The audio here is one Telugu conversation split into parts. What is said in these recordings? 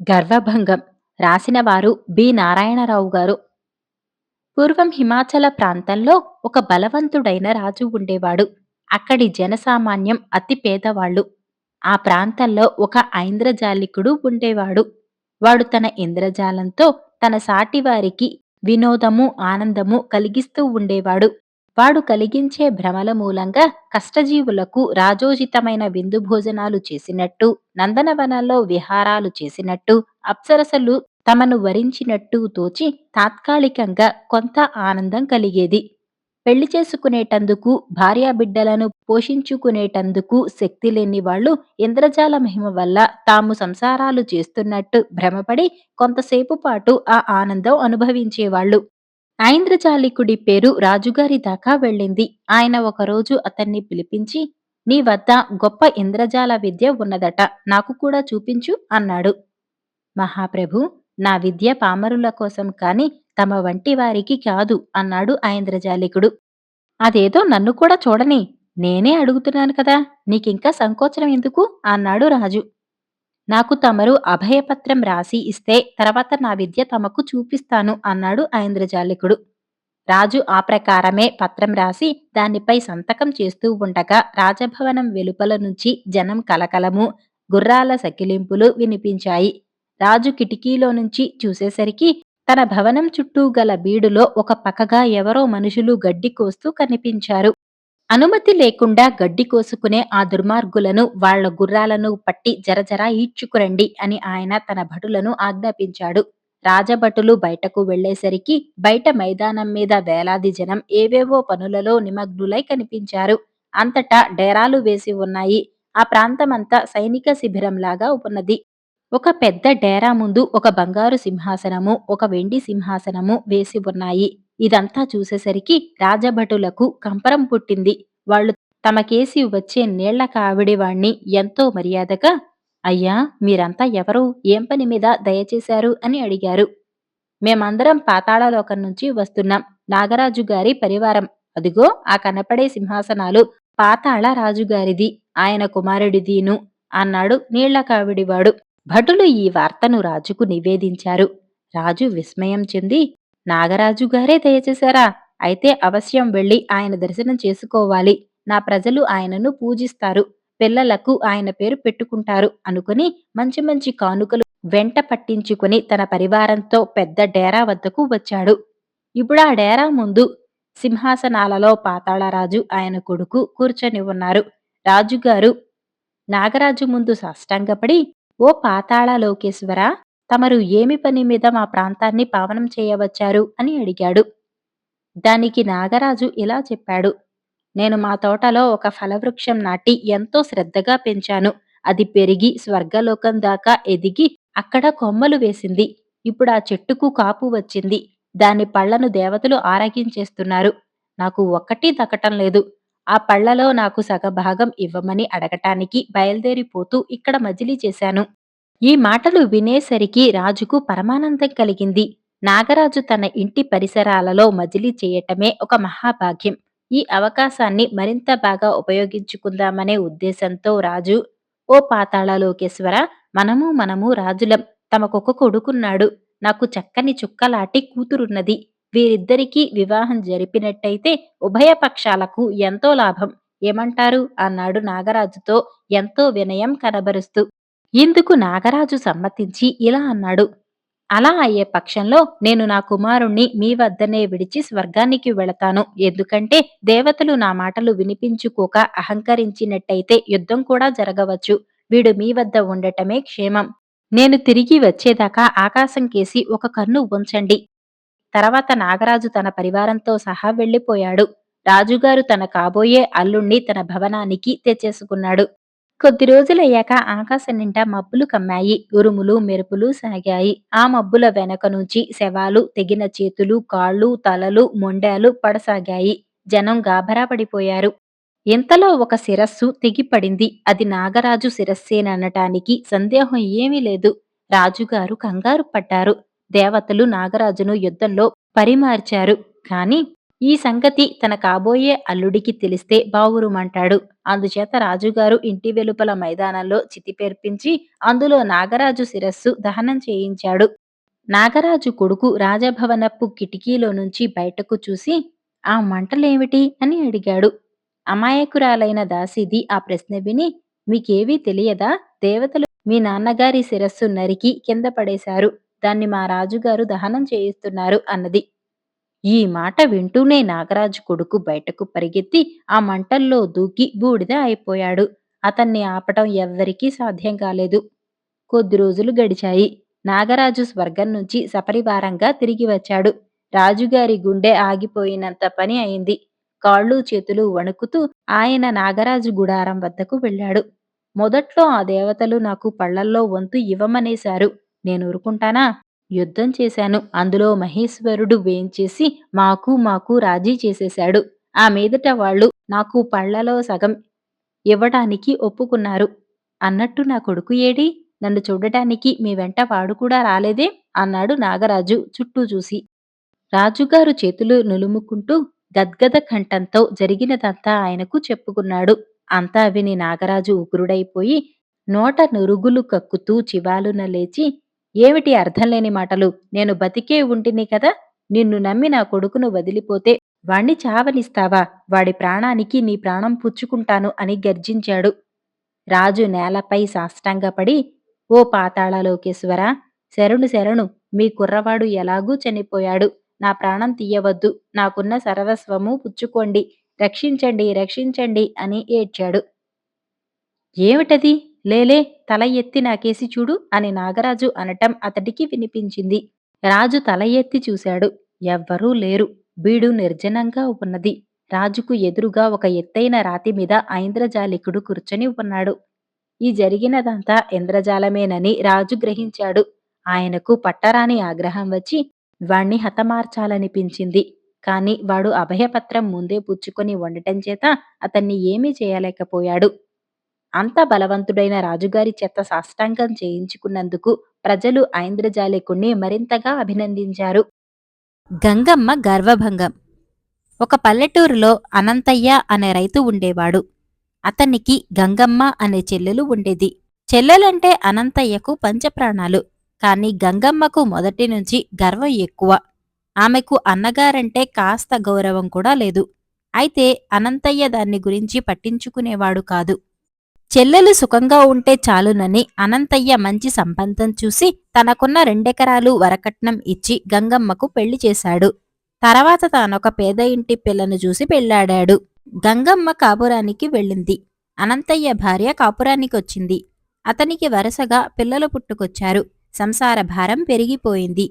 గర్వభంగం. రాసినవారు బి. నారాయణరావు గారు. పూర్వం హిమాచల ప్రాంతంలో ఒక బలవంతుడైన రాజు ఉండేవాడు. అక్కడి జనసామాన్యం అతి పేదవాళ్ళు. ఆ ప్రాంతంలో ఒక ఐంద్రజాలికుడు ఉండేవాడు. వాడు తన ఇంద్రజాలంతో తన సాటివారికి వినోదము ఆనందము కలిగిస్తూ ఉండేవాడు. వాడు కలిగించే భ్రమల మూలంగా కష్టజీవులకు రాజోచితమైన విందు భోజనాలు చేసినట్టు నందనవనాల్లో విహారాలు చేసినట్టు అప్సరసలు తమను వరించినట్టు తోచి తాత్కాలికంగా కొంత ఆనందం కలిగేది. పెళ్ళి చేసుకునేటందుకు భార్యాబిడ్డలను పోషించుకునేటందుకు శక్తి లేని వాళ్ళు ఇంద్రజాల మహిమ వల్ల తాము సంసారాలు చేస్తున్నట్టు భ్రమపడి కొంతసేపు పాటు ఆ ఆనందం అనుభవించేవాళ్ళు. ఐంద్రజాలికుడి పేరు రాజుగారి దాకా వెళ్ళింది. ఆయన ఒకరోజు అతన్ని పిలిపించి నీ వద్ద గొప్ప ఇంద్రజాల విద్య ఉన్నదట నాకు కూడా చూపించు అన్నాడు. మహాప్రభు నా విద్య పామరుల కోసం కాని తమ వంటి వారికి కాదు అన్నాడు ఐంద్రజాలికుడు. అదేదో నన్ను కూడా చూడని నేనే అడుగుతున్నాను కదా నీకింకా సంకోచనం ఎందుకు? అన్నాడు రాజు. నాకు తమరు అభయపత్రం రాసి ఇస్తే తర్వాత నా విద్య తమకు చూపిస్తాను అన్నాడు ఐంద్రజాలికుడు. రాజు ఆ ప్రకారమే పత్రం రాసి దానిపై సంతకం చేస్తూ ఉండగా రాజభవనం వెలుపల నుంచి జనం కలకలము గుర్రాల సకిలింపులు వినిపించాయి. రాజు కిటికీలో నుంచి చూసేసరికి తన భవనం చుట్టూ గల బీడులో ఒక పక్కగా ఎవరో మనుషులు గడ్డి కోస్తూ కనిపించారు. అనుమతి లేకుండా గడ్డి కోసుకునే ఆ దుర్మార్గులను వాళ్ళ గుర్రాలను పట్టి జరజరా ఈడ్చుకురండి అని ఆయన తన భటులను ఆజ్ఞాపించాడు. రాజభటులు బయటకు వెళ్ళేసరికి బయట మైదానం మీద వేలాది జనం ఏవేవో పనులలో నిమగ్నులై కనిపించారు. అంతటా డేరాలు వేసి ఉన్నాయి. ఆ ప్రాంతమంతా సైనిక శిబిరంలాగా ఉన్నది. ఒక పెద్ద డేరా ముందు ఒక బంగారు సింహాసనము ఒక వెండి సింహాసనము వేసి ఉన్నాయి. ఇదంతా చూసేసరికి రాజభటులకు కంపరం పుట్టింది. వాళ్ళు తమకేసి వచ్చే నీళ్ళ కావిడివాణ్ణి ఎంతో మర్యాదగా అయ్యా మీరంతా ఎవరు? ఏం పని మీద దయచేశారు? అని అడిగారు. మేమందరం పాతాళలోకం నుంచి వస్తున్నాం. నాగరాజు గారి పరివారం. అదిగో ఆ కనపడే సింహాసనాలు పాతాళ రాజుగారిది. ఆయన కుమారుడిదీను. అన్నాడు నీళ్ళ కావిడివాడు. భటులు ఈ వార్తను రాజుకు నివేదించారు. రాజు విస్మయం చెంది నాగరాజు గారే దయచేశారా? అయితే అవశ్యం వెళ్ళి ఆయన దర్శనం చేసుకోవాలి. నా ప్రజలు ఆయనను పూజిస్తారు. పిల్లలకు ఆయన పేరు పెట్టుకుంటారు అనుకుని మంచి మంచి కానుకలు వెంట పట్టించుకుని తన పరివారంతో పెద్ద డేరా వద్దకు వచ్చాడు. ఇప్పుడు ఆ డేరా ముందు సింహాసనాలలో పాతాళరాజు ఆయన కొడుకు కూర్చొని ఉన్నారు. రాజుగారు నాగరాజు ముందు సాష్టాంగపడి ఓ పాతాళ లోకేశ్వర తమరు ఏమి పని మీద మా ప్రాంతాన్ని పావనం చేయవచ్చారు అని అడిగాడు. దానికి నాగరాజు ఇలా చెప్పాడు. నేను మా తోటలో ఒక ఫలవృక్షం నాటి ఎంతో శ్రద్ధగా పెంచాను. అది పెరిగి స్వర్గలోకం దాకా ఎదిగి అక్కడ కొమ్మలు వేసింది. ఇప్పుడు ఆ చెట్టుకు కాపు వచ్చింది. దాని పళ్ళను దేవతలు ఆరగించేస్తున్నారు. నాకు ఒక్కటి దక్కటం లేదు. ఆ పళ్ళలో నాకు సగభాగం ఇవ్వమని అడగటానికి బయలుదేరిపోతూ ఇక్కడ మజిలీ చేశాను. ఈ మాటలు వినేసరికి రాజుకు పరమానందం కలిగింది. నాగరాజు తన ఇంటి పరిసరాలలో మజిలీ చేయటమే ఒక మహాభాగ్యం. ఈ అవకాశాన్ని మరింత బాగా ఉపయోగించుకుందామనే ఉద్దేశంతో రాజు ఓ పాతాళలోకేశ్వర మనము మనము రాజులం. తమకొక కొడుకున్నాడు. నాకు చక్కని చుక్కలాటి కూతురున్నది. వీరిద్దరికీ వివాహం జరిపినట్టయితే ఉభయ పక్షాలకు ఎంతో లాభం. ఏమంటారు? అన్నాడు నాగరాజుతో ఎంతో వినయం కనబరుస్తూ. ఇందుకు నాగరాజు సమ్మతించి ఇలా అన్నాడు. అలా అయ్యే పక్షంలో నేను నా కుమారుణ్ణి మీ వద్దనే విడిచి స్వర్గానికి వెళతాను. ఎందుకంటే దేవతలు నా మాటలు వినిపించుకోక అహంకరించినట్టయితే యుద్ధం కూడా జరగవచ్చు. వీడు మీ వద్ద ఉండటమే క్షేమం. నేను తిరిగి వచ్చేదాకా ఆకాశం కేసి ఒక కన్ను ఉంచండి. తర్వాత నాగరాజు తన పరివారంతో సహా వెళ్ళిపోయాడు రాజుగారు తన కాబోయే అల్లుణ్ణి తన భవనానికి తెచ్చేసుకున్నాడు. కొద్ది రోజులయ్యాక ఆకాశం నిండా మబ్బులు కమ్మాయి. ఉరుములు మెరుపులు సాగాయి. ఆ మబ్బుల వెనక నుంచి శవాలు తెగిన చేతులు కాళ్ళు తలలు మొండాలు పడసాగాయి. జనం గాభరా పడిపోయారు ఇంతలో ఒక శిరస్సు తెగిపడింది. అది నాగరాజు శిరస్సేననటానికి సందేహం ఏమీ లేదు. రాజుగారు కంగారు పడ్డారు. దేవతలు నాగరాజును యుద్ధంలో పరిమార్చారు. కాని ఈ సంగతి తన కాబోయే అల్లుడికి తెలిస్తే బావురుమంటాడు. అందుచేత రాజుగారు ఇంటి వెలుపల మైదానంలో చితిపేర్పించి అందులో నాగరాజు శిరస్సు దహనం చేయించాడు. నాగరాజు కొడుకు రాజభవనపు కిటికీలో నుంచి బయటకు చూసి ఆ మంటలేమిటి? అని అడిగాడు. అమాయకురాలైన దాసిది ఆ ప్రశ్న విని మీకేవీ తెలియదా? దేవతలు మీ నాన్నగారి శిరస్సు నరికి కింద పడేశారు. దాన్ని మా రాజుగారు దహనం చేయిస్తున్నారు అన్నది. ఈ మాట వింటూనే నాగరాజు కొడుకు బయటకు పరిగెత్తి ఆ మంటల్లో దూకి బూడిద అయిపోయాడు. అతన్ని ఆపటం ఎవ్వరికీ సాధ్యం కాలేదు. కొద్ది రోజులు గడిచాయి. నాగరాజు స్వర్గం నుంచి సపరివారంగా తిరిగి వచ్చాడు. రాజుగారి గుండె ఆగిపోయినంత పని అయింది. కాళ్ళు చేతులు వణుకుతూ ఆయన నాగరాజు గుడారం వద్దకు వెళ్ళాడు. మొదట్లో ఆ దేవతలు నాకు పళ్ళల్లో వంతు ఇవ్వమనేశారు. నేను ఊరుకుంటానా? యుద్ధం చేశాను. అందులో మహేశ్వరుడు వేంచేసి మాకు మాకు రాజీ చేసేశాడు. ఆ మీదట వాళ్ళు నాకు పళ్ళలో సగం ఇవ్వటానికి ఒప్పుకున్నారు. అన్నట్టు నా కొడుకు ఏడి? నన్ను చూడటానికి మీ వెంట వాడు కూడా రాలేదే? అన్నాడు నాగరాజు చుట్టూ చూసి. రాజుగారు చేతులు నులుముకుంటూ గద్గద కంఠంతో జరిగినదంతా ఆయనకు చెప్పుకున్నాడు. అంతా విని నాగరాజు ఉగ్రుడైపోయి నోట నురుగులు కక్కుతూ చివాలున లేచి ఏమిటి అర్థం లేని మాటలు? నేను బతికే ఉంటిని కదా? నిన్ను నమ్మి నా కొడుకును వదిలిపోతే వాణ్ణి చావనిస్తావా? వాడి ప్రాణానికి నీ ప్రాణం పుచ్చుకుంటాను అని గర్జించాడు. రాజు నేలపై సాష్టంగపడి ఓ పాతాళలోకేశ్వర శరణు శరణు మీ కుర్రవాడు ఎలాగూ చనిపోయాడు. నా ప్రాణం తీయవద్దు. నాకున్న సర్వస్వము పుచ్చుకోండి. రక్షించండి రక్షించండి అని ఏడ్చాడు. ఏమిటది? లేలే తల ఎత్తి నాకేసి చూడు అని నాగరాజు అనటం అతడికి వినిపించింది. రాజు తల ఎత్తి చూశాడు. ఎవ్వరూ లేరు. బీడు నిర్జనంగా ఉన్నది. రాజుకు ఎదురుగా ఒక ఎత్తైన రాతి మీద ఐంద్రజాలికుడు కూర్చొని ఉన్నాడు. ఈ జరిగినదంతా ఇంద్రజాలమేనని రాజు గ్రహించాడు. ఆయనకు పట్టరాని ఆగ్రహం వచ్చి వాణ్ణి హతమార్చాలనిపించింది. కాని వాడు అభయపత్రం ముందే పుచ్చుకొని ఉండటం చేత అతన్ని ఏమీ చేయలేకపోయాడు. అంత బలవంతుడైన రాజుగారి చేత సాష్టాంగం చేయించుకున్నందుకు ప్రజలు ఐంద్రజాలికుణ్ణి మరింతగా అభినందించారు. గంగమ్మ గర్వభంగం. ఒక పల్లెటూరులో అనంతయ్య అనే రైతు ఉండేవాడు. అతనికి గంగమ్మ అనే చెల్లెలు ఉండేది. చెల్లెలంటే అనంతయ్యకు పంచప్రాణాలు కాని గంగమ్మకు మొదటి నుంచి గర్వం ఎక్కువ. ఆమెకు అన్నగారంటే కాస్త గౌరవం కూడా లేదు. అయితే అనంతయ్య దాన్ని గురించి పట్టించుకునేవాడు కాదు. చెల్లెలు సుఖంగా ఉంటే చాలునని అనంతయ్య మంచి సంబంధం చూసి తనకున్న రెండెకరాలు వరకట్నం ఇచ్చి గంగమ్మకు పెళ్ళి చేశాడు. తర్వాత తానొక పేద ఇంటి పిల్లను చూసి పెళ్ళాడాడు. గంగమ్మ కాపురానికి వెళ్ళింది. అనంతయ్య భార్య కాపురానికొచ్చింది. అతనికి వరుసగా పిల్లలు పుట్టుకొచ్చారు. సంసార భారం పెరిగిపోయింది.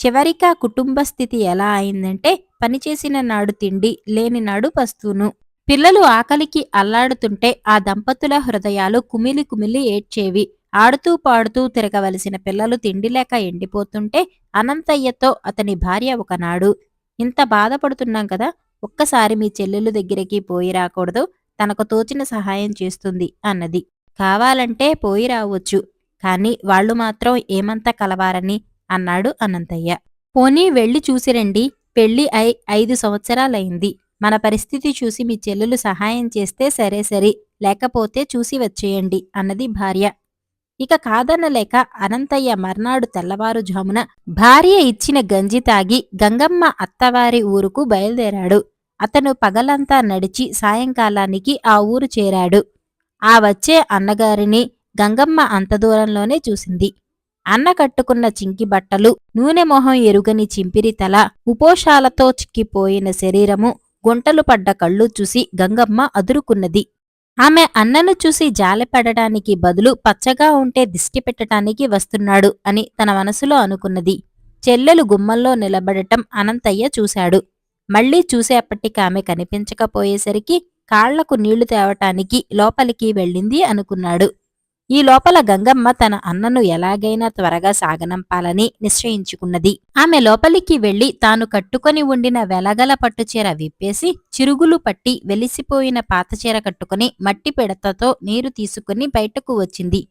చివరికా కుటుంబ స్థితి ఎలా అయిందంటే పనిచేసిన నాడు తిండి లేని నాడు పస్తూను పిల్లలు ఆకలికి అల్లాడుతుంటే ఆ దంపతుల హృదయాలు కుమిలి కుమిలి ఏడ్చేవి. ఆడుతూ పాడుతూ తిరగవలసిన పిల్లలు తిండి లేక ఎండిపోతుంటే అనంతయ్యతో అతని భార్య ఒకనాడు ఇంత బాధపడుతున్నాం కదా ఒక్కసారి మీ చెల్లెలు దగ్గరికి పోయి రాకూడదు తనకు తోచిన సహాయం చేస్తుంది అన్నది. కావాలంటే పోయి రావచ్చు కాని వాళ్ళు మాత్రం ఏమంత కలవారని అన్నాడు అనంతయ్య. పోనీ వెళ్ళి చూసిరండి పెళ్ళి అయి ఐదు సంవత్సరాలైంది. మన పరిస్థితి చూసి మీ చెల్లెలు సహాయం చేస్తే సరే సరి లేకపోతే చూసి వచ్చేయండి అన్నది భార్య. ఇక కాదనలేక అనంతయ్య మర్నాడు తెల్లవారుజామున భార్య ఇచ్చిన గంజి తాగి గంగమ్మ అత్తవారి ఊరుకు బయలుదేరాడు. అతను పగలంతా నడిచి సాయంకాలానికి ఆ ఊరు చేరాడు. ఆ వచ్చే అన్నగారిని గంగమ్మ అంత దూరంలోనే చూసింది. అన్న కట్టుకున్న చింకి బట్టలు నూనె మొహం ఎరుగని చింపిరి తల ఉపోషాలతో చిక్కిపోయిన శరీరము గుంటలు పడ్డ కళ్ళు చూసి గంగమ్మ అదురుకున్నది. ఆమె అన్నను చూసి జాలిపడటానికి బదులు పచ్చగా ఉంటే దిష్టి పెట్టటానికి వస్తున్నాడు అని తన మనసులో అనుకున్నది. చెల్లెలు గుమ్మల్లో నిలబడటం అనంతయ్య చూశాడు. మళ్ళీ చూసేపటికి ఆమె కనిపించకపోయేసరికి కాళ్ళకు నీళ్ళు తేవటానికి లోపలికి వెళ్ళింది అనుకున్నాడు. ఈ లోపల గంగమ్మ తన అన్నను ఎలాగైనా త్వరగా సాగనంపాలని నిశ్చయించుకున్నది. ఆమె లోపలికి వెళ్ళి తాను కట్టుకొని ఉండిన వెలగల పట్టుచీర విప్పేసి చిరుగులు పట్టి వెలిసిపోయిన పాతచీర కట్టుకుని మట్టి పిడతతో నీరు తీసుకుని బయటకు వచ్చింది.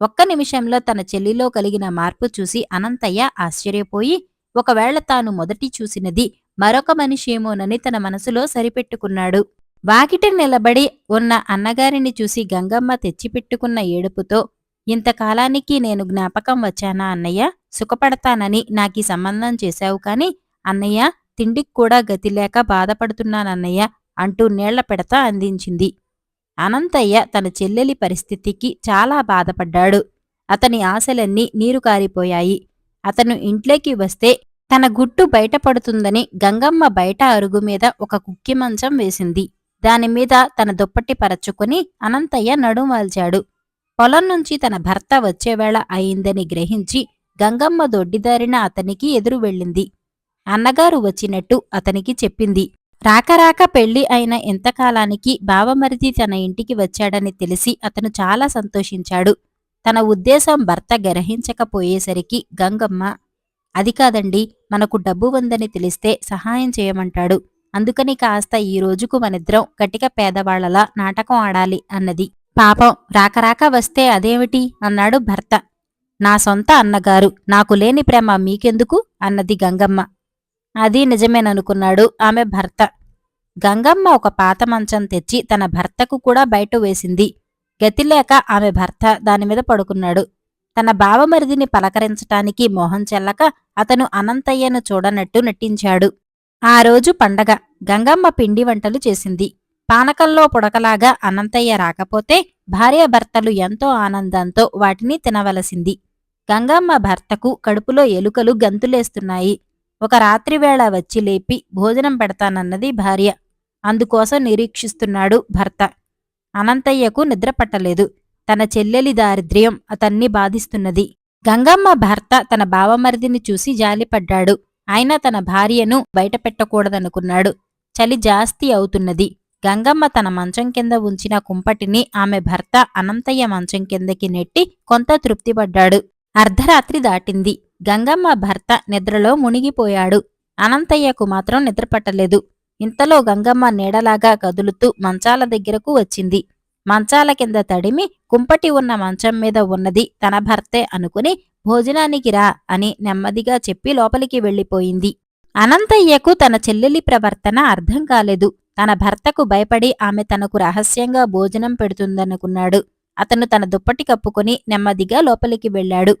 ఒక్క నిమిషంలో తన చెల్లిలో కలిగిన మార్పు చూసి అనంతయ్య ఆశ్చర్యపోయి ఒకవేళ తాను మొదటి చూసినది మరొక మనిషేమోనని తన మనసులో సరిపెట్టుకున్నాడు. వాకిట నిలబడి ఉన్న అన్నగారిని చూసి గంగమ్మ తెచ్చిపెట్టుకున్న ఏడుపుతో ఇంతకాలానికి నేను జ్ఞాపకం వచ్చానా అన్నయ్య? సుఖపడతానని నాకీ సంబంధం చేశావు కాని అన్నయ్య తిండికి కూడా గతి లేక బాధపడుతున్నానన్నయ్య అంటూ నీళ్ళ పెడత అందించింది. అనంతయ్య తన చెల్లెలి పరిస్థితికి చాలా బాధపడ్డాడు. అతని ఆశలన్నీ నీరు కారిపోయాయి. అతను ఇంట్లోకి వస్తే తన గుట్టు బయటపడుతుందని గంగమ్మ బయట అరుగు మీద ఒక కుక్కి మంచం వేసింది. దానిమీద తన దుప్పటి పరచుకుని అనంతయ్య నడుంవాల్చాడు. పొలం నుంచి తన భర్త వచ్చేవేళ అయిందని గ్రహించి గంగమ్మ దొడ్డిదారిన అతనికి ఎదురు వెళ్ళింది. అన్నగారు వచ్చినట్టు అతనికి చెప్పింది. రాకరాక పెళ్ళి అయిన ఎంతకాలానికి బావమరిది తన ఇంటికి వచ్చాడని తెలిసి అతను చాలా సంతోషించాడు. తన ఉద్దేశం భర్త గ్రహించకపోయేసరికి గంగమ్మ అది కాదండి మనకు డబ్బు ఉందని తెలిస్తే సహాయం చేయమంటాడు. అందుకని కాస్త ఈ రోజుకు మనిద్దరం కటిక పేదవాళ్ళలా నాటకం ఆడాలి అన్నది. పాపం రాకరాక వస్తే అదేమిటి? అన్నాడు భర్త. నా సొంత అన్నగారు నాకు లేని ప్రేమ మీకెందుకు? అన్నది గంగమ్మ. అది నిజమేననుకున్నాడు ఆమె భర్త. గంగమ్మ ఒక పాత మంచం తెచ్చి తన భర్తకు కూడా బయట వేసింది. గతిలేక ఆమె భర్త దానిమీద పడుకున్నాడు. తన బావమరిదిని పలకరించటానికి మోహం చెల్లక అతను అనంతయ్యను చూడనట్టు నటించాడు ఆ రోజు పండగ. గంగమ్మ పిండి వంటలు చేసింది. పానకంలో పుడకలాగా అనంతయ్య రాకపోతే భార్యాభర్తలు ఎంతో ఆనందంతో వాటిని తినవలసింది. గంగమ్మ భర్తకు కడుపులో ఎలుకలు గంతులేస్తున్నాయి. ఒక రాత్రివేళ వచ్చి లేపి భోజనం పెడతానన్నది భార్య. అందుకోసం నిరీక్షిస్తున్నాడు భర్త. అనంతయ్యకు నిద్ర పట్టలేదు. తన చెల్లెలి దారిద్ర్యం అతన్ని బాధిస్తున్నది. గంగమ్మ భర్త తన బావమరిదిని చూసి జాలిపడ్డాడు. ఆయన తన భార్యను బయటపెట్టకూడదనుకున్నాడు. చలి జాస్తి అవుతున్నది. గంగమ్మ తన మంచం కింద ఉంచిన కుంపటిని ఆమె భర్త అనంతయ్య మంచం కిందకి నెట్టి కొంత తృప్తిపడ్డాడు. అర్ధరాత్రి దాటింది. గంగమ్మ భర్త నిద్రలో మునిగిపోయాడు. అనంతయ్యకు మాత్రం నిద్రపట్టలేదు. ఇంతలో గంగమ్మ నీడలాగా కదులుతూ మంచాల దగ్గరకు వచ్చింది. మంచాల కింద తడిమి కుంపటి ఉన్న మంచం మీద ఉన్నది తన భర్తే అనుకుని భోజనానికి రా అని నెమ్మదిగా చెప్పి లోపలికి వెళ్ళిపోయింది. అనంతయ్యకు తన చెల్లెలి ప్రవర్తన అర్థం కాలేదు. తన భర్తకు భయపడి ఆమె తనకు రహస్యంగా భోజనం పెడుతుందనుకున్నాడు. అతను తన దుప్పటి కప్పుకొని నెమ్మదిగా లోపలికి వెళ్ళాడు.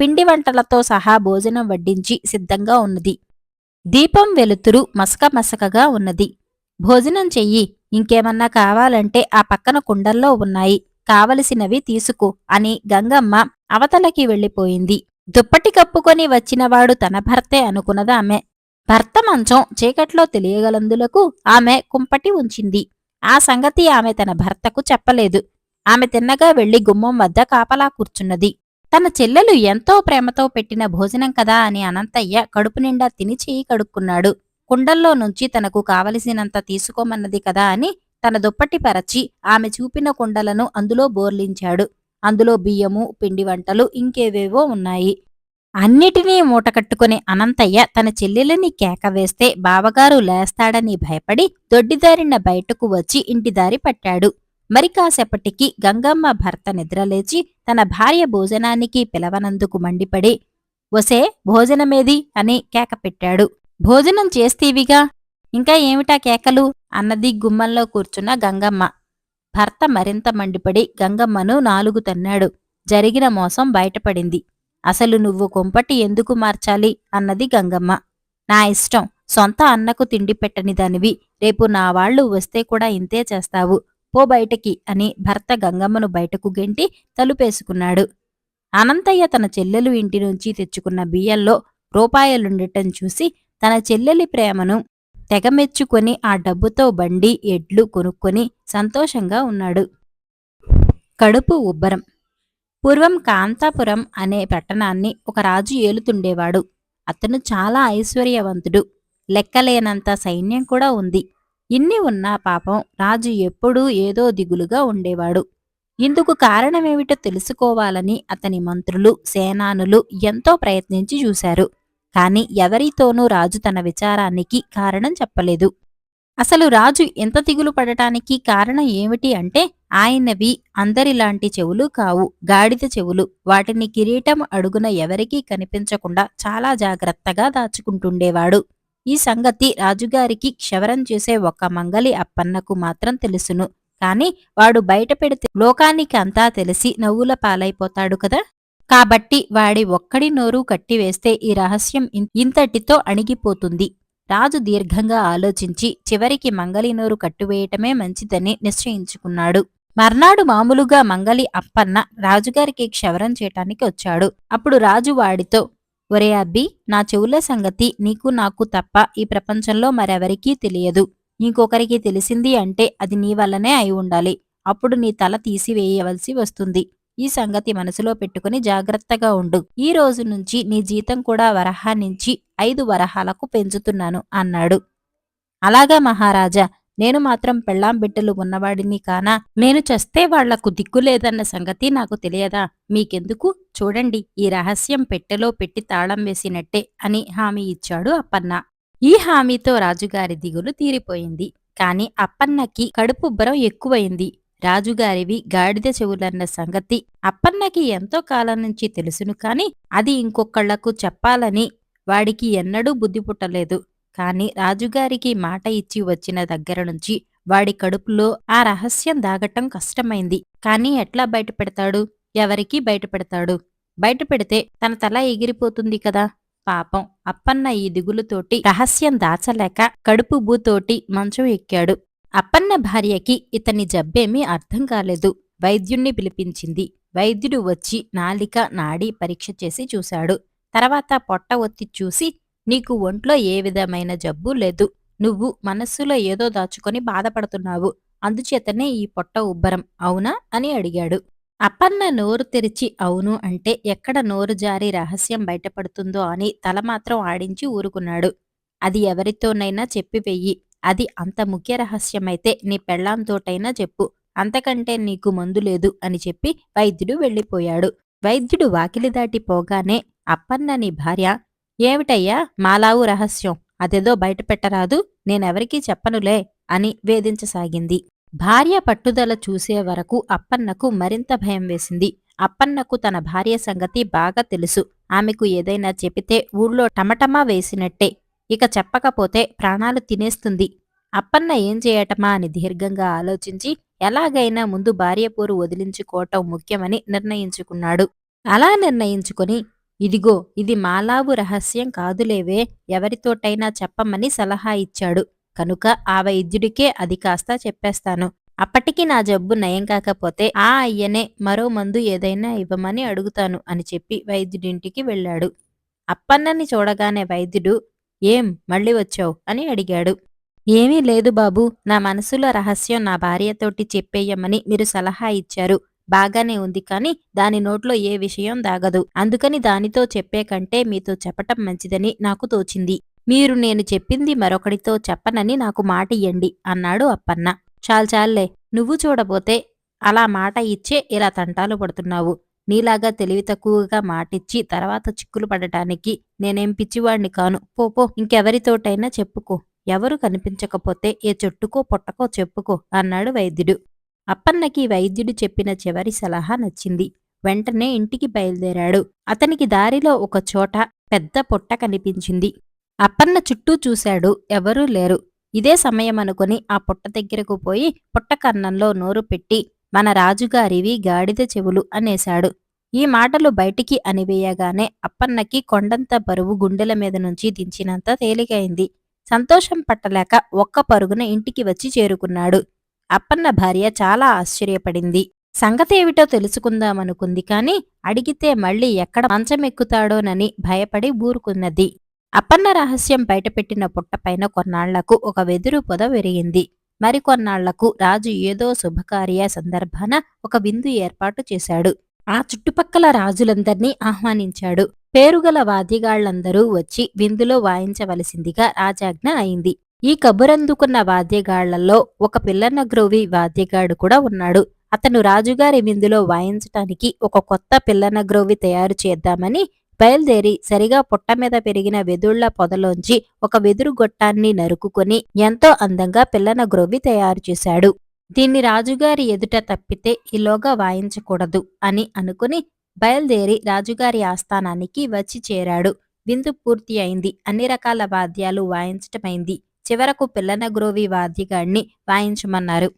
పిండి వంటలతో సహా భోజనం వడ్డించి సిద్ధంగా ఉన్నది. దీపం వెలుతురు మసక మసకగా ఉన్నది. భోజనం చెయ్యి ఇంకేమన్నా కావాలంటే ఆ పక్కన కుండల్లో ఉన్నాయి. కావలసినవి తీసుకో అని గంగమ్మ అవతలకి వెళ్ళిపోయింది. దుప్పటి కప్పుకొని వచ్చినవాడు తన భర్తే అనుకున్నదామె భర్త మంచం చీకట్లో తెలియగలందులకు ఆమె కుంపటి ఉంచింది. ఆ సంగతి ఆమె తన భర్తకు చెప్పలేదు. ఆమె తిన్నగా వెళ్ళి గుమ్మం వద్ద కాపలా కూర్చున్నది. తన చెల్లెలు ఎంతో ప్రేమతో పెట్టిన భోజనం కదా అని అనంతయ్య కడుపు నిండా తిని చేయి కడుక్కున్నాడు. కుండల్లో నుంచి తనకు కావలసినంత తీసుకోమన్నది కదా అని తన దుప్పటి పరచి ఆమె చూపిన కుండలను అందులో బోర్లించాడు. అందులో బియ్యము పిండి వంటలు ఇంకేవేవో ఉన్నాయి. అన్నిటినీ మూటకట్టుకుని అనంతయ్య తన చెల్లెలని కేక వేస్తే బావగారు లేస్తాడని భయపడి దొడ్డిదారిన బయటకు వచ్చి ఇంటిదారి పట్టాడు. మరి కాసేపటికి గంగమ్మ భర్త నిద్రలేచి తన భార్య భోజనానికి పిలవనందుకు మండిపడి ఒసే భోజనమేది? అని కేక పెట్టాడు. భోజనం చేస్తీవిగా? ఇంకా ఏమిటా కేకలు? అన్నది గుమ్మంలో కూర్చున్న గంగమ్మ. భర్త మరింత మండిపడి గంగమ్మను నాలుగు తన్నాడు. జరిగిన మోసం బయటపడింది. అసలు నువ్వు కొంపటి ఎందుకు మార్చాలి? అన్నది గంగమ్మ. నా ఇష్టం. సొంత అన్నకు తిండి పెట్టని దానివి. రేపు నా వాళ్ళు వస్తే కూడా ఇంతే చేస్తావు. పో బయటకి అని భర్త గంగమ్మను బయటకు గెంటి తలుపేసుకున్నాడు. అనంతయ్య తన చెల్లెలు ఇంటి నుంచి తెచ్చుకున్న బియ్యంలో రూపాయలుండటం చూసి తన చెల్లెలి ప్రేమను తెగ మెచ్చుకొని ఆ డబ్బుతో బండి ఎడ్లు కొనుక్కొని సంతోషంగా ఉన్నాడు. కడుపు ఉబ్బరం. పూర్వం కాంతాపురం అనే పట్టణాన్ని ఒక రాజు ఏలుతుండేవాడు. అతను చాలా ఐశ్వర్యవంతుడు. లెక్కలేనంత సైన్యం కూడా ఉంది. ఇన్ని ఉన్నా పాపం రాజు ఎప్పుడూ ఏదో దిగులుగా ఉండేవాడు. ఇందుకు కారణమేమిటో తెలుసుకోవాలని అతని మంత్రులు సేనానులు ఎంతో ప్రయత్నించి చూశారు. కాని ఎవరితోనూ రాజు తన విచారానికి కారణం చెప్పలేదు. అసలు రాజు ఎంత దిగులు పడటానికి కారణం ఏమిటి అంటే ఆయనవి అందరిలాంటి చెవులు కావు గాడిద చెవులు. వాటిని కిరీటం అడుగున ఎవరికీ కనిపించకుండా చాలా జాగ్రత్తగా దాచుకుంటుండేవాడు. ఈ సంగతి రాజుగారికి క్షవరం చేసే ఒక మంగలి అప్పన్నకు మాత్రం తెలుసును. కాని వాడు బయట పెడితే లోకానికి అంతా తెలిసి నవ్వుల పాలైపోతాడు కదా? కాబట్టి వాడి ఒక్కడి నోరు కట్టివేస్తే ఈ రహస్యం ఇంతటితో అణిగిపోతుంది. రాజు దీర్ఘంగా ఆలోచించి చివరికి మంగలి నోరు కట్టువేయటమే మంచిదని నిశ్చయించుకున్నాడు. మర్నాడు మామూలుగా మంగలి అప్పన్న రాజుగారికి క్షవరం చేయటానికి వచ్చాడు. అప్పుడు రాజు వాడితో ఒరే అబ్బి నా చెవుల సంగతి నీకు నాకు తప్ప ఈ ప్రపంచంలో మరెవరికీ తెలియదు. ఇంకొకరికి తెలిసింది అంటే అది నీ వల్లనే అయి ఉండాలి. అప్పుడు నీ తల తీసివేయవలసి వస్తుంది. ఈ సంగతి మనసులో పెట్టుకుని జాగ్రత్తగా ఉండు. ఈ రోజు నుంచి నీ జీతం కూడా వరహా నుంచి ఐదు వరహాలకు పెంచుతున్నాను అన్నాడు. అలాగా మహారాజా నేను మాత్రం పెళ్ళాం బిడ్డలు ఉన్నవాడిని కానా? నేను చస్తే వాళ్ళకు దిక్కులేదన్న సంగతి నాకు తెలియదా? మీకెందుకు? చూడండి ఈ రహస్యం పెట్టెలో పెట్టి తాళం వేసినట్టే అని హామీ ఇచ్చాడు అప్పన్న. ఈ హామీతో రాజుగారి దిగులు తీరిపోయింది. కాని అప్పన్నకి కడుపుబ్బరం ఎక్కువైంది. రాజుగారివి గాడిద చెవులన్న సంగతి అప్పన్నకి ఎంతో కాలం నుంచి తెలుసును కాని అది ఇంకొకళ్ళకు చెప్పాలని వాడికి ఎన్నడూ బుద్ధి పుట్టలేదు. కాని రాజుగారికి మాట ఇచ్చి వచ్చిన దగ్గర నుంచి వాడి కడుపులో ఆ రహస్యం దాగటం కష్టమైంది. కాని ఎట్లా బయటపెడతాడు? ఎవరికి బయటపెడతాడు? బయటపెడితే తన తల ఎగిరిపోతుంది కదా? పాపం అప్పన్న ఈ దిగులుతోటి రహస్యం దాచలేక కడుపు బూతోటి మంచం ఎక్కాడు. అప్పన్న భార్యకి ఇతని జబ్బేమీ అర్థం కాలేదు. వైద్యుణ్ణి పిలిపించింది. వైద్యుడు వచ్చి నాలిక నాడి పరీక్ష చేసి చూశాడు. తర్వాత పొట్ట ఒత్తి చూసి నీకు ఒంట్లో ఏ విధమైన జబ్బు లేదు. నువ్వు మనస్సులో ఏదో దాచుకొని బాధపడుతున్నావు. అందుచేతనే ఈ పొట్ట ఉబ్బరం అవునా? అని అడిగాడు. అప్పన్న నోరు తెరిచి అవును అంటే ఎక్కడ నోరు జారి రహస్యం బయటపడుతుందో అని తల మాత్రం ఆడించి ఊరుకున్నాడు. అది ఎవరితోనైనా చెప్పివెయ్యి అది అంత ముఖ్య రహస్యమైతే నీ పెళ్ళాంతోటైనా చెప్పు. అంతకంటే నీకు మందు లేదు అని చెప్పి వైద్యుడు వెళ్ళిపోయాడు. వైద్యుడు వాకిలి దాటి పోగానే అప్పన్న నీ భార్య ఏమిటయ్యా మాలావు రహస్యం? అదేదో బయట పెట్టరాదు నేనెవరికీ చెప్పనులే అని వేధించసాగింది. భార్య పట్టుదల చూసే వరకు అప్పన్నకు మరింత భయం వేసింది. అప్పన్నకు తన భార్య సంగతి బాగా తెలుసు. ఆమెకు ఏదైనా చెబితే ఊళ్ళో టమటమా వేసినట్టే. ఇక చెప్పకపోతే ప్రాణాలు తినేస్తుంది. అప్పన్న ఏం చేయటమా అని దీర్ఘంగా ఆలోచించి ఎలాగైనా ముందు భార్య పోరు వదిలించుకోవటం ముఖ్యమని నిర్ణయించుకున్నాడు. అలా నిర్ణయించుకొని ఇదిగో ఇది మాలావు రహస్యం కాదులేవే ఎవరితోటైనా చెప్పమని సలహా ఇచ్చాడు. కనుక ఆ వైద్యుడికే అది కాస్త చెప్పేస్తాను. అప్పటికి నా జబ్బు నయం కాకపోతే ఆ అయ్యనే మరో మందు ఏదైనా ఇవ్వమని అడుగుతాను అని చెప్పి వైద్యుడింటికి వెళ్ళాడు. అప్పన్నని చూడగానే వైద్యుడు ఏం? మళ్ళీ వచ్చావు? అని అడిగాడు. ఏమీ లేదు బాబు. నా మనసులో రహస్యం నా భార్యతోటి చెప్పేయమని మీరు సలహా ఇచ్చారు. బాగానే ఉంది కాని దాని నోట్లో ఏ విషయం దాగదు. అందుకని దానితో చెప్పే కంటే మీతో చెప్పటం మంచిదని నాకు తోచింది. మీరు నేను చెప్పింది మరొకడితో చెప్పనని నాకు మాట ఇయ్యండి అన్నాడు అప్పన్న. చాల్చాల్లే నువ్వు చూడబోతే అలా మాట ఇచ్చే ఇలా తంటాలు పడుతున్నావు. నీలాగా తెలివి తక్కువగా మాటిచ్చి తర్వాత చిక్కులు పడటానికి నేనేం పిచ్చివాణ్ణి కాను. పోపో ఇంకెవరితోటైనా చెప్పుకో. ఎవరు కనిపించకపోతే ఏ చెట్టుకో పొట్టకో చెప్పుకో అన్నాడు వైద్యుడు. అప్పన్నకి వైద్యుడు చెప్పిన చివరి సలహా నచ్చింది. వెంటనే ఇంటికి బయలుదేరాడు. అతనికి దారిలో ఒక చోట పెద్ద పొట్ట కనిపించింది. అప్పన్న చుట్టూ చూశాడు. ఎవరూ లేరు. ఇదే సమయం అనుకుని ఆ పుట్ట దగ్గరకు పోయి పుట్ట కన్నంలో నోరు పెట్టి మన రాజుగారివి గాడిద చెవులు అనేశాడు. ఈ మాటలు బయటికి అనివేయగానే అప్పన్నకి కొండంత బరువు గుండెల మీద నుంచి దించినంత తేలికైంది. సంతోషం పట్టలేక ఒక్క పరుగున ఇంటికి వచ్చి చేరుకున్నాడు. అప్పన్న భార్య చాలా ఆశ్చర్యపడింది. సంగతేమిటో తెలుసుకుందామనుకుంది కాని అడిగితే మళ్ళీ ఎక్కడ మంచమెక్కుతాడోనని భయపడి ఊరుకున్నది. అప్పన్న రహస్యం బయటపెట్టిన పుట్టపైన కొన్నాళ్ళకు ఒక వెదురు పొద విరిగింది. మరికొన్నాళ్ళకు రాజు ఏదో శుభకార్య సందర్భాన ఒక విందు ఏర్పాటు చేశాడు. ఆ చుట్టుపక్కల రాజులందర్నీ ఆహ్వానించాడు. పేరుగల వాద్యగాళ్ళందరూ వచ్చి విందులో వాయించవలసిందిగా రాజాజ్ఞ అయింది. ఈ కబురందుకున్న వాద్యగాళ్ళలో ఒక పిల్లన్న గ్రోవి వాద్యగాడు కూడా ఉన్నాడు. అతను రాజుగారి విందులో వాయించటానికి ఒక కొత్త పిల్లన గ్రోవి తయారు చేద్దామని బయలుదేరి సరిగా పుట్ట మీద పెరిగిన వెదుళ్ళ పొదలోంచి ఒక వెదురు గొట్టాన్ని నరుకుకొని ఎంతో అందంగా పిల్లన గ్రోవి తయారు చేశాడు. దీన్ని రాజుగారి ఎదుట తప్పితే ఈలోగా వాయించకూడదు అని అనుకుని బయలుదేరి రాజుగారి ఆస్థానానికి వచ్చి చేరాడు. విందు పూర్తి అయింది. అన్ని రకాల వాద్యాలు వాయించటమైంది. చివరకు పిల్లన గ్రోవి వాద్యగాడిని వాయించమన్నారు.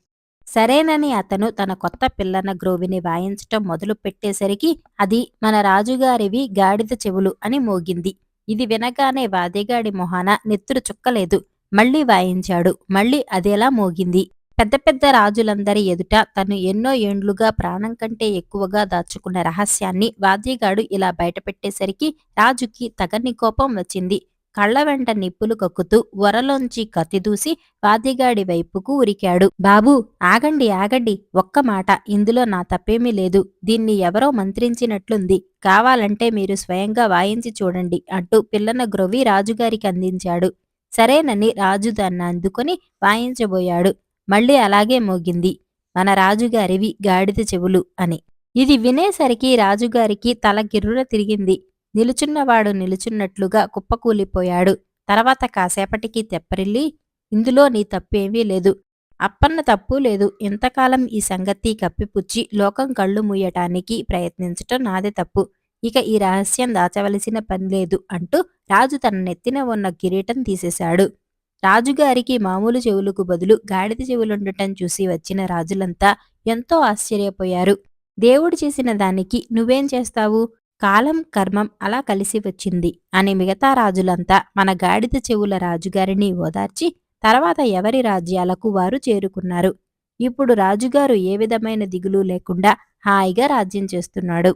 సరేనని అతను తన కొత్త పిల్లన గ్రోవిని వాయించటం మొదలు పెట్టేసరికి అది మన రాజుగారివి గాడిద చెవులు అని మోగింది. ఇది వినగానే వాద్యగాడి మొహాన నెత్తురు చుక్కలేదు. మళ్ళీ వాయించాడు. మళ్ళీ అదేలా మోగింది. పెద్ద పెద్ద రాజులందరి ఎదుట తను ఎన్నో ఏండ్లుగా ప్రాణం కంటే ఎక్కువగా దాచుకున్న రహస్యాన్ని వాద్యగాడు ఇలా బయటపెట్టేసరికి రాజుకి తగని కోపం వచ్చింది. కళ్ళ వెంట నిప్పులు కక్కుతూ వరలోంచి కత్తిదూసి వాదిగాడి వైపుకు ఉరికాడు. బాబూ ఆగండి ఆగండి. ఒక్క మాట. ఇందులో నా తప్పేమీ లేదు. దీన్ని ఎవరో మంత్రించినట్లుంది. కావాలంటే మీరు స్వయంగా వాయించి చూడండి అంటూ పిల్లన గ్రొవి రాజుగారికి అందించాడు. సరేనని రాజు దాన్ని అందుకొని వాయించబోయాడు. మళ్ళీ అలాగే మోగింది. మన రాజుగారివి గాడిద చెవులు అని. ఇది వినేసరికి రాజుగారికి తల గిర్రున తిరిగింది. నిలుచున్నవాడు నిలుచున్నట్లుగా కుప్పకూలిపోయాడు. తర్వాత కాసేపటికి తెప్పరిల్లి ఇందులో నీ తప్పేమీ లేదు. అప్పన్న తప్పు లేదు. ఇంతకాలం ఈ సంగతి కప్పిపుచ్చి లోకం కళ్ళు మూయటానికి ప్రయత్నించటం నాదే తప్పు. ఇక ఈ రహస్యం దాచవలసిన పని లేదు అంటూ రాజు తన నెత్తిన ఉన్న కిరీటం తీసేశాడు. రాజుగారికి మామూలు చెవులకు బదులు గాడిద చెవులుండటం చూసి వచ్చిన రాజులంతా ఎంతో ఆశ్చర్యపోయారు. దేవుడు చేసిన దానికి నువ్వేం చేస్తావు? కాలం కర్మం అలా కలిసి వచ్చింది అని మిగతా రాజులంతా మన గాడిద చెవుల రాజుగారిని ఓదార్చి తర్వాత ఎవరి రాజ్యాలకు వారు చేరుకున్నారు? ఇప్పుడు రాజుగారు ఏ విధమైన దిగులు లేకుండా హాయిగా రాజ్యం చేస్తున్నాడు.